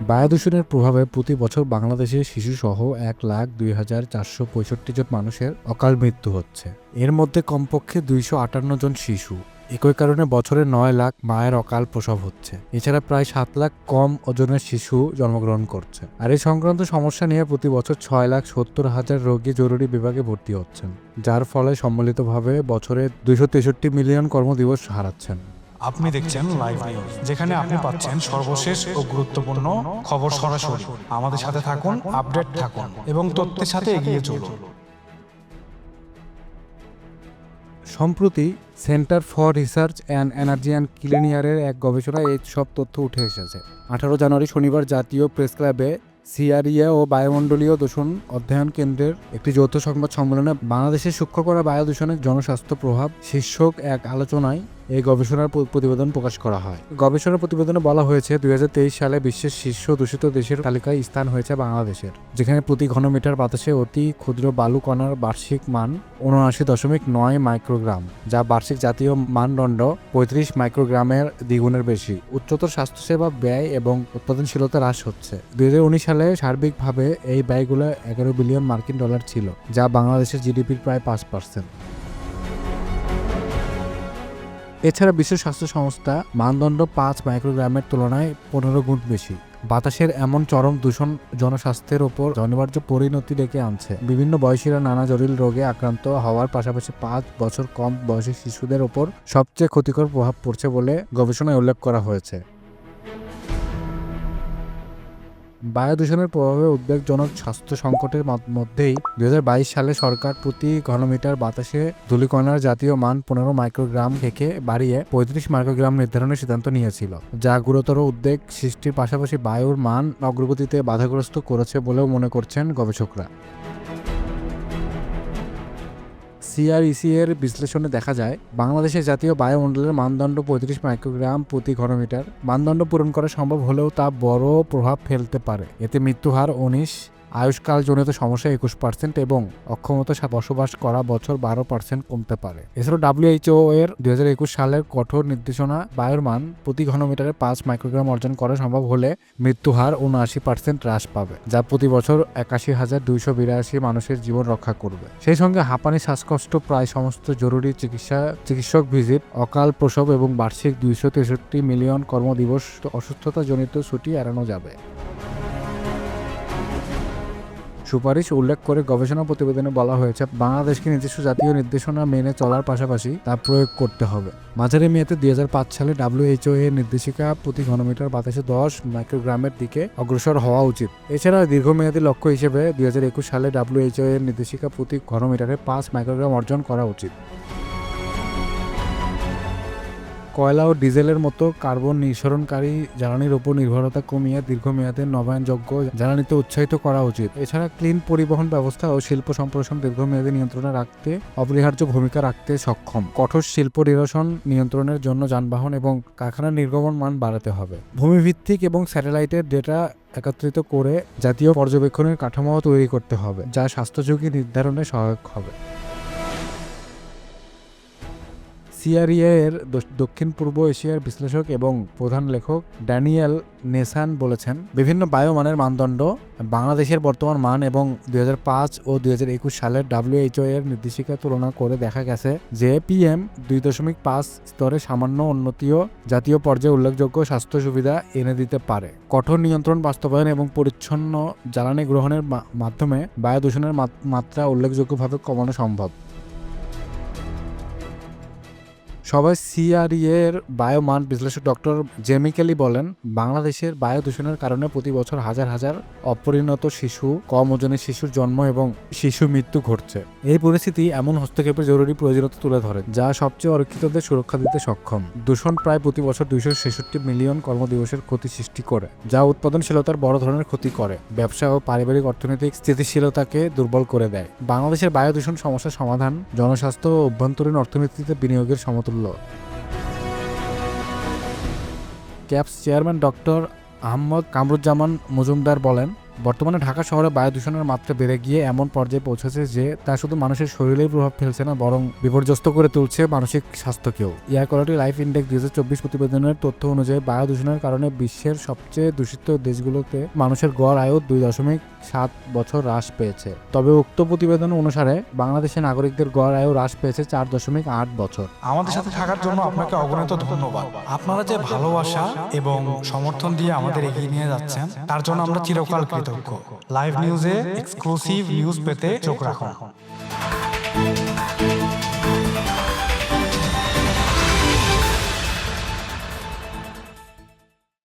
বায়ু দূষণের প্রভাবে প্রতি বছর বাংলাদেশে শিশুসহ এক লাখ দুই হাজার চারশো পঁয়ষট্টি জন মানুষের অকাল মৃত্যু হচ্ছে। এর মধ্যে কমপক্ষে দুইশো আটান্ন জন শিশু। একই কারণে বছরে নয় লাখ মায়ের অকাল প্রসব হচ্ছে। এছাড়া প্রায় সাত লাখ কম ওজনের শিশু জন্মগ্রহণ করছে। আর এই সংক্রান্ত সমস্যা নিয়ে প্রতি বছর ছয় লাখ সত্তর হাজার রোগী জরুরি বিভাগে ভর্তি হচ্ছেন, যার ফলে সম্মিলিতভাবে বছরে দুইশো তেষট্টি মিলিয়ন কর্মদিবস হারাচ্ছেন। আপনি দেখছেন লাইভ নিউজ যেখানে আপনি পাচ্ছেন সর্বশেষ ও গুরুত্বপূর্ণ খবর সরাসরি। আমাদের সাথে থাকুন, আপডেট থাকুন এবং তথ্যের সাথে এগিয়ে চলুন। সম্প্রতি centre for research and energy and ক্লিনিয়ারের এক গবেষণায় এই সব তথ্য উঠে এসেছে। আঠারো জানুয়ারি শনিবার জাতীয় প্রেস ক্লাবে সিআরইএ ও বায়ুমণ্ডলীয় দূষণ অধ্যয়ন কেন্দ্রের একটি যৌথ সংবাদ সম্মেলনে বাংলাদেশে সূক্ষ্ম করা বায়ু দূষণের জনস্বাস্থ্য প্রভাব শীর্ষক এক আলোচনায় এই গবেষণার প্রতিবেদন প্রকাশ করা হয়। গবেষণার প্রতিবেদনে বলা হয়েছে, দুই হাজার তেইশ সালে বিশ্বের শীর্ষ দূষিত দেশের তালিকায় স্থান হয়েছে বাংলাদেশের, যেখানে প্রতি ঘনমিটার বাতাসে অতি ক্ষুদ্র বালু কণার বার্ষিক মান উনআশি দশমিক নয় মাইক্রোগ্রাম, যা বার্ষিক জাতীয় মানদণ্ড পঁয়ত্রিশ মাইক্রোগ্রামের দ্বিগুণের বেশি। উচ্চতর স্বাস্থ্যসেবা ব্যয় এবং উৎপাদনশীলতা হ্রাস হচ্ছে। দুই হাজার উনিশ সালে সার্বিকভাবে এই ব্যয়গুলো এগারো বিলিয়ন মার্কিন ডলার ছিল, যা বাংলাদেশের জিডিপির প্রায় পাঁচ পার্সেন্ট এছাড়া বিশ্ব স্বাস্থ্য সংস্থা মানদণ্ড পাঁচ মাইক্রোগ্রামের তুলনায় পনেরো গুণ বেশি। বাতাসের এমন চরম দূষণ জনস্বাস্থ্যের ওপর অনিবার্য পরিণতি ডেকে আনছে। বিভিন্ন বয়সীরা নানা জটিল রোগে আক্রান্ত হওয়ার পাশাপাশি পাঁচ বছর কম বয়সী শিশুদের ওপর সবচেয়ে ক্ষতিকর প্রভাব পড়ছে বলে গবেষণায় উল্লেখ করা হয়েছে। বায়ু দূষণের প্রভাবে উদ্বেগজনক স্বাস্থ্য সংকটের মধ্যেই দু হাজার বাইশ সালে সরকার প্রতি ঘনমিটার বাতাসে ধুলিকণার জাতীয় মান পনেরো মাইক্রোগ্রাম থেকে বাড়িয়ে পঁয়ত্রিশ মাইক্রোগ্রাম নির্ধারণের সিদ্ধান্ত নিয়েছিল, যা গুরুতর উদ্বেগ সৃষ্টির পাশাপাশি বায়ুর মান অগ্রগতিতে বাধাগ্রস্ত করেছে বলেও মনে করছেন গবেষকরা। সিআরইসি এর বিশ্লেষণে দেখা যায়, বাংলাদেশের জাতীয় বায়ুমণ্ডলের মানদণ্ড পঁয়ত্রিশ মাইক্রোগ্রাম প্রতি ঘনমিটার। মানদণ্ড পূরণ করা সম্ভব হলেও তা বড় প্রভাব ফেলতে পারে। এতে মৃত্যু হার উনিশ আয়ুষ্কালজনিত সমস্যা একুশ পার্সেন্ট এবং অক্ষমতা বসবাস করা বছর বারো পার্সেন্ট কমতে পারে। এছাড়াও ডাব্লিউএইচও এর দুই হাজার একুশ সালের কঠোর নির্দেশনা বায়ুর মান প্রতি ঘনমিটারে পাঁচ মাইক্রোগ্রাম অর্জন করা সম্ভব হলে মৃত্যু হার উনআশি পার্সেন্ট হ্রাস পাবে, যা প্রতি বছর একাশি হাজার দুইশো বিরাশি মানুষের জীবন রক্ষা করবে। সেই সঙ্গে হাঁপানি, শ্বাসকষ্ট, প্রায় সমস্ত জরুরি চিকিৎসা, চিকিৎসক ভিজিট, অকাল প্রসব এবং বার্ষিক দুইশো তেষট্টি মিলিয়ন কর্মদিবস, অসুস্থতাজনিত ছুটি এড়ানো যাবে। সুপারিশ উল্লেখ করে গবেষণা প্রতিবেদনে বলা হয়েছে, বাংলাদেশকে নিজস্ব জাতীয় নির্দেশনা মেনে চলার পাশাপাশি তা প্রয়োগ করতে হবে। মাঝারি মেয়াদে দুই হাজার পাঁচ সালে ডাব্লিউএইচও এর নির্দেশিকা প্রতি ঘনমিটার বাতাসে দশ মাইক্রোগ্রামের দিকে অগ্রসর হওয়া উচিত। এছাড়া দীর্ঘমেয়াদী লক্ষ্য হিসেবে দুই হাজার একুশ সালে ডাব্লিউএইচও এর নির্দেশিকা প্রতি ঘনমিটারে পাঁচ মাইক্রোগ্রাম অর্জন করা উচিত। কয়লা ও ডিজেলের মতো কার্বন নিঃসরণকারী জ্বালানির উপর নির্ভরতা কমিয়ে দীর্ঘমেয়াদে নবায়নযোগ্য জ্বালানিতে উৎসাহিত করা উচিত। এছাড়া ক্লিন পরিবহন ব্যবস্থা ও শিল্প সম্প্রসারণ দীর্ঘমেয়াদী নিয়ন্ত্রণে রাখতে অপরিহার্য ভূমিকা রাখতে সক্ষম। কঠোর শিল্প নিরসন নিয়ন্ত্রণের জন্য যানবাহন এবং কারখানার নির্গমন মান বাড়াতে হবে। ভূমিভিত্তিক এবং স্যাটেলাইটের ডেটা একত্রিত করে জাতীয় পর্যবেক্ষণের কাঠামো তৈরি করতে হবে, যা স্বাস্থ্য ঝুঁকি নির্ধারণে সহায়ক হবে। সিআরইএ এর দশ- দক্ষিণ পূর্ব এশিয়ার বিশ্লেষক এবং প্রধান লেখক ড্যানিয়েল নেসান বলেছেন, বিভিন্ন বায়ুমানের মানদণ্ড, বাংলাদেশের বর্তমান মান এবং দু হাজার পাঁচ ও দুই হাজার একুশ সালের ডাব্লিউএইচও এর নির্দেশিকা তুলনা করে দেখা গেছে যে পিএম দুই দশমিক পাঁচ স্তরে সামান্য উন্নতিও জাতীয় পর্যায়ে উল্লেখযোগ্য স্বাস্থ্য সুবিধা এনে দিতে পারে। কঠোর নিয়ন্ত্রণ, বাস্তবায়ন এবং পরিচ্ছন্ন জ্বালানি গ্রহণের মাধ্যমে বায়ু দূষণের মাত- মাত্রা উল্লেখযোগ্যভাবে কমানো সম্ভব। সবাই সিআরইএ এর বায়োমান বিশ্লেষক ডক্টর জেমিকেলি বলেন, বাংলাদেশের বায়ু দূষণের কারণে প্রতি বছর হাজার হাজার অপরিণত শিশু, কম ওজনের শিশুর জন্ম এবং শিশু মৃত্যু ঘটছে। এই পরিস্থিতি এমন হস্তক্ষেপের জরুরি প্রয়োজনীয়তা তুলে ধরে, যা সবচেয়ে অরক্ষিতদের সুরক্ষা দিতে সক্ষম। দূষণ প্রায় প্রতি বছর দুইশো ছেষট্টি মিলিয়ন কর্মদিবসের ক্ষতি সৃষ্টি করে, যা উৎপাদনশীলতার বড় ধরনের ক্ষতি করে, ব্যবসা ও পারিবারিক অর্থনৈতিক স্থিতিশীলতাকে দুর্বল করে দেয়। বাংলাদেশের বায়ু দূষণ সমস্যার সমাধান, জনস্বাস্থ্য ও অভ্যন্তরীণ অর্থনীতিতে বিনিয়োগের সমতুল্য CAPS chairman doctor Ahmad Kamruzzaman Majumder বলেন, বর্তমানে ঢাকা শহরে বায়ু দূষণের মাত্রা বেড়ে গিয়ে এমন পর্যায়ে পৌঁছেছে যে তা শুধু মানুষের শরীরেই প্রভাব ফেলছে না, বরং বিপর্যস্ত করে তুলছে মানসিক স্বাস্থ্যকেও। এয়ার কোয়ালিটি লাইফ ইন্ডেক্স দুই চব্বিশ প্রতিবেদনের তথ্য অনুযায়ী বায়ু দূষণের কারণে বিশ্বের সবচেয়ে দূষিত দেশগুলোতে মানুষের গড় আয়ু দুই দশমিক সাত বছর হ্রাস পেয়েছে। তবে উক্ত প্রতিবেদন অনুসারে বাংলাদেশের নাগরিকদের গড় আয়ু হ্রাস পেয়েছে চার দশমিক আট বছর। আমাদের সাথে থাকার জন্য আপনাকে অগণিত ধন্যবাদ। আপনারা যে ভালোবাসা এবং সমর্থন দিয়ে আমাদের এগিয়ে নিয়ে যাচ্ছেন, তার জন্য আমরা চিরকাল কৃতজ্ঞ। লাইভ নিউজে এক্সক্লুসিভ নিউজ পেতে চোখ রাখুন।